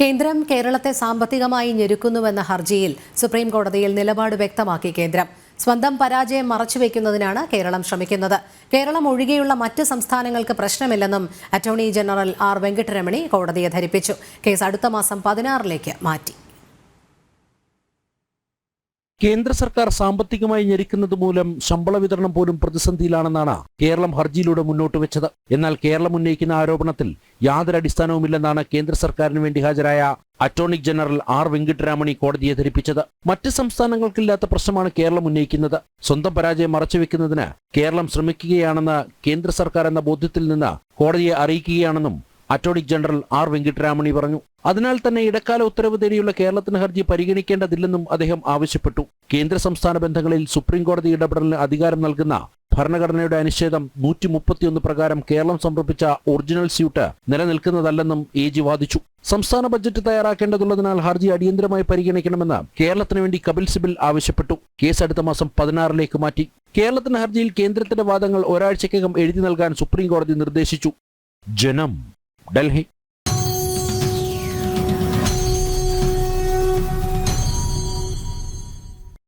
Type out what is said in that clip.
കേന്ദ്രം കേരളത്തെ സാമ്പത്തികമായി ഞെരുക്കുന്നുവെന്ന ഹർജിയിൽ സുപ്രീം കോടതിയിൽ നിലപാട് വ്യക്തമാക്കി കേന്ദ്രം. സ്വന്തം പരാജയം മറച്ചുവെക്കുന്നതിനാണ് കേരളം ശ്രമിക്കുന്നത്. കേരളം ഒഴികെയുള്ള മറ്റ് സംസ്ഥാനങ്ങൾക്ക് പ്രശ്നമില്ലെന്നും അറ്റോർണി ജനറൽ ആർ വെങ്കിട്ടരമണി കോടതിയെ ധരിപ്പിച്ചു. കേസ് അടുത്ത മാസം പതിനാറിലേക്ക് മാറ്റി. കേന്ദ്ര സർക്കാർ സാമ്പത്തികമായി ഞെരുക്കുന്നത് മൂലം ശമ്പള വിതരണം പോലും പ്രതിസന്ധിയിലാണെന്നാണ് കേരളം ഹർജിയിലൂടെ മുന്നോട്ട് വെച്ചത്. എന്നാൽ കേരളം ഉന്നയിക്കുന്ന ആരോപണത്തിൽ യാതൊരു അടിസ്ഥാനവുമില്ലെന്നാണ് കേന്ദ്ര സർക്കാരിന് വേണ്ടി ഹാജരായ അറ്റോർണിക് ജനറൽ ആർ വെങ്കിട്ടരാമണി കോടതിയെ ധരിപ്പിച്ചത്. മറ്റ് സംസ്ഥാനങ്ങൾക്കില്ലാത്ത പ്രശ്നമാണ് കേരളം ഉന്നയിക്കുന്നത്. സ്വന്തം പരാജയം മറച്ചുവെക്കുന്നതിന് കേരളം ശ്രമിക്കുകയാണെന്ന് കേന്ദ്ര സർക്കാർ എന്ന ബോധ്യത്തിൽ നിന്ന് കോടതിയെ അറിയിക്കുകയാണെന്നും അറ്റോർണിക് ജനറൽ ആർ വെങ്കിട്ടരാമണി പറഞ്ഞു അതിനാൽ തന്നെ ഇടക്കാല ഉത്തരവ് തേടിയുള്ള കേരളത്തിന് ഹർജി പരിഗണിക്കേണ്ടതില്ലെന്നും അദ്ദേഹം ആവശ്യപ്പെട്ടു. കേന്ദ്ര സംസ്ഥാന ബന്ധങ്ങളിൽ സുപ്രീം കോടതി ഇടപെടലിന് അധികാരം നൽകുന്ന ഭരണഘടനയുടെ അനുച്ഛേദം നൂറ്റി മുപ്പത്തിയൊന്ന് പ്രകാരം കേരളം സമർപ്പിച്ച ഒറിജിനൽ സ്യൂട്ട് നിലനിൽക്കുന്നതല്ലെന്നും എ ജി വാദിച്ചു. സംസ്ഥാന ബജറ്റ് തയ്യാറാക്കേണ്ടതുള്ളതിനാൽ ഹർജി അടിയന്തരമായി പരിഗണിക്കണമെന്ന് കേരളത്തിന് വേണ്ടി കപിൽ സിബിൽ ആവശ്യപ്പെട്ടു. കേസ് അടുത്ത മാസം പതിനാറിലേക്ക് മാറ്റി. കേരളത്തിന് ഹർജിയിൽ കേന്ദ്രത്തിന്റെ വാദങ്ങൾ ഒരാഴ്ചക്കകം എഴുതി നൽകാൻ സുപ്രീം കോടതി നിർദ്ദേശിച്ചു. ജനം ಡೆಲ್ಹಿ